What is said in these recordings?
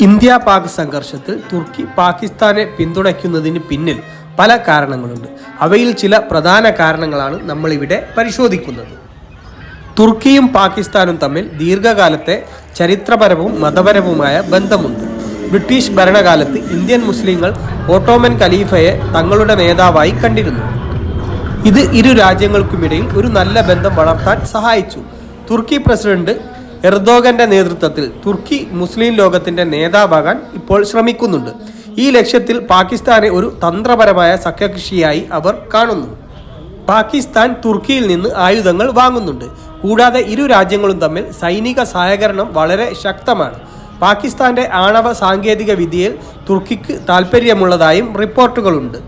India Pak സംഘർഷത്തിൽ തുർക്കി പാകിസ്ഥാനെ പിന്തുണയ്ക്കുന്നതിന് പിന്നിൽ പല കാരണങ്ങളുണ്ട്. അവയിൽ ചില പ്രധാന കാരണങ്ങളാണ് നമ്മളിവിടെ പരിശോധിക്കുന്നത്. തുർക്കിയും പാകിസ്ഥാനും തമ്മിൽ ദീർഘകാലത്തെ ചരിത്രപരവും മതപരവുമായ ബന്ധമുണ്ട്. ബ്രിട്ടീഷ് ഭരണകാലത്ത് ഇന്ത്യൻ മുസ്ലിങ്ങൾ ഓട്ടോമൻ ഖലീഫയെ തങ്ങളുടെ നേതാവായി കണ്ടിരുന്നു. ഇത് ഇരു രാജ്യങ്ങൾക്കുമിടയിൽ ഒരു നല്ല ബന്ധം വളർത്താൻ സഹായിച്ചു. തുർക്കി പ്രസിഡന്റ് എർദോഗന്റെ നേതൃത്വത്തിൽ തുർക്കി മുസ്ലിം ലോകത്തിന്റെ നേതാവാകാൻ ഇപ്പോൾ ശ്രമിക്കുന്നുണ്ട്. ഈ ലക്ഷ്യത്തിൽ പാകിസ്ഥാനെ ഒരു തന്ത്രപരമായ സഖ്യകക്ഷിയായി അവർ കാണുന്നു. പാകിസ്ഥാൻ തുർക്കിയിൽ നിന്ന് ആയുധങ്ങൾ വാങ്ങുന്നുണ്ട്. കൂടാതെ ഇരു രാജ്യങ്ങളും തമ്മിൽ സൈനിക സഹകരണം വളരെ ശക്തമാണ്. പാകിസ്ഥാന്റെ ആണവ സാങ്കേതിക വിദ്യയിൽ തുർക്കിക്ക് താൽപ്പര്യമുള്ളതായും റിപ്പോർട്ടുകളുണ്ട്.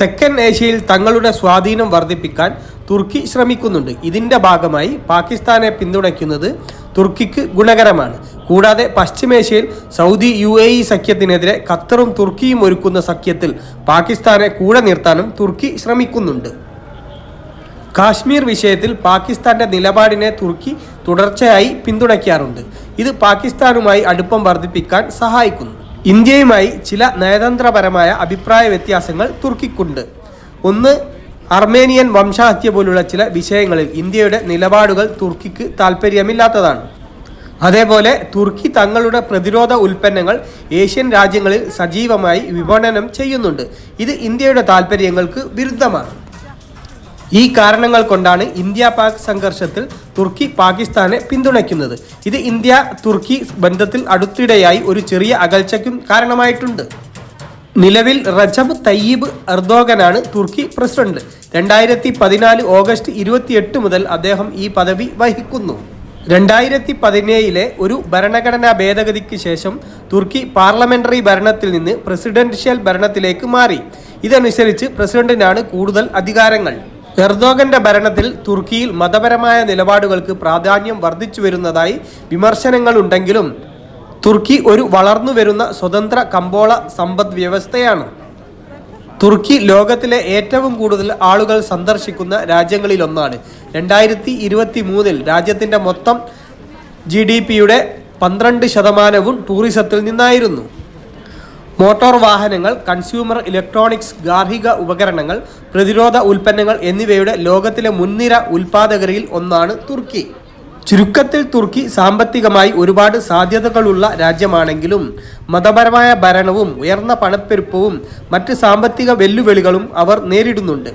തെക്കൻ ഏഷ്യയിൽ തങ്ങളുടെ സ്വാധീനം വർദ്ധിപ്പിക്കാൻ തുർക്കി ശ്രമിക്കുന്നുണ്ട്. ഇതിന്റെ ഭാഗമായി പാകിസ്ഥാനെ പിന്തുണയ്ക്കുന്നത് തുർക്കിക്ക് ഗുണകരമാണ്. കൂടാതെ പശ്ചിമേഷ്യയിൽ സൗദി യു എ ഇ സഖ്യത്തിനെതിരെ ഖത്തറും തുർക്കിയും ഒരുക്കുന്ന സഖ്യത്തിൽ പാകിസ്ഥാനെ കൂടെ നിർത്താനും തുർക്കി ശ്രമിക്കുന്നുണ്ട്. കാശ്മീർ വിഷയത്തിൽ പാകിസ്ഥാന്റെ നിലപാടിനെ തുർക്കി തുടർച്ചയായി പിന്തുണയ്ക്കാറുണ്ട്. ഇത് പാകിസ്ഥാനുമായി അടുപ്പം വർദ്ധിപ്പിക്കാൻ സഹായിക്കുന്നു. ഇന്ത്യയുമായി ചില നയതന്ത്രപരമായ അഭിപ്രായ വ്യത്യാസങ്ങൾ തുർക്കിക്കുണ്ട്. ഒന്ന് അർമേനിയൻ വംശഹത്യ പോലുള്ള ചില വിഷയങ്ങളിൽ ഇന്ത്യയുടെ നിലപാടുകൾ തുർക്കിക്ക് താല്പര്യമില്ലാത്തതാണ് അതേപോലെ തുർക്കി തങ്ങളുടെ പ്രതിരോധ ഉൽപ്പന്നങ്ങൾ ഏഷ്യൻ രാജ്യങ്ങളിൽ സജീവമായി വിപണനം ചെയ്യുന്നുണ്ട്. ഇത് ഇന്ത്യയുടെ താല്പര്യങ്ങൾക്ക് വിരുദ്ധമാണ്. ഈ കാരണങ്ങൾ കൊണ്ടാണ് ഇന്ത്യ പാക് സംഘർഷത്തിൽ തുർക്കി പാകിസ്ഥാനെ പിന്തുണയ്ക്കുന്നത്. ഇത് ഇന്ത്യ തുർക്കി ബന്ധത്തിൽ അടുത്തിടെയായി ഒരു ചെറിയ അകൽച്ചയ്ക്കും കാരണമായിട്ടുണ്ട്. നിലവിൽ റജബ് തയ്യീബ് എർദോഗനാണ് തുർക്കി പ്രസിഡന്റ്. രണ്ടായിരത്തി പതിനാല് ഓഗസ്റ്റ് ഇരുപത്തിയെട്ട് മുതൽ അദ്ദേഹം ഈ പദവി വഹിക്കുന്നു. രണ്ടായിരത്തി പതിനേഴിലെ ഒരു ഭരണഘടനാ ഭേദഗതിക്ക് ശേഷം തുർക്കി പാർലമെന്ററി ഭരണത്തിൽ നിന്ന് പ്രസിഡൻഷ്യൽ ഭരണത്തിലേക്ക് മാറി. ഇതനുസരിച്ച് പ്രസിഡന്റിനാണ് കൂടുതൽ അധികാരങ്ങൾ. എർദോഗന്റെ ഭരണത്തിൽ തുർക്കിയിൽ മതപരമായ നിലപാടുകൾക്ക് പ്രാധാന്യം വർദ്ധിച്ചു വരുന്നതായി വിമർശനങ്ങളുണ്ടെങ്കിലും തുർക്കി ഒരു വളർന്നു വരുന്ന സ്വതന്ത്ര കമ്പോള സമ്പദ് വ്യവസ്ഥയാണ് തുർക്കി ലോകത്തിലെ ഏറ്റവും കൂടുതൽ ആളുകൾ സന്ദർശിക്കുന്ന രാജ്യങ്ങളിലൊന്നാണ്. രണ്ടായിരത്തി ഇരുപത്തി മൂന്നിൽ രാജ്യത്തിന്റെ മൊത്തം ജി ഡി പിയുടെ പന്ത്രണ്ട് ശതമാനവും ടൂറിസത്തിൽ നിന്നായിരുന്നു. മോട്ടോർ വാഹനങ്ങൾ കൺസ്യൂമർ ഇലക്ട്രോണിക്സ് ഗാർഹിക ഉപകരണങ്ങൾ പ്രതിരോധ ഉൽപ്പന്നങ്ങൾ എന്നിവയുടെ ലോകത്തിലെ മുൻനിര ഉൽപാദകരിൽ ഒന്നാണ് തുർക്കി. ചുരുക്കത്തിൽ തുർക്കി സാമ്പത്തികമായി ഒരുപാട് സാധ്യതകളുള്ള രാജ്യമാണെങ്കിലും മതപരമായ ഭരണവും ഉയർന്ന പണപ്പെരുപ്പവും മറ്റ് സാമ്പത്തിക വെല്ലുവിളികളും അവർ നേരിടുന്നുണ്ട്.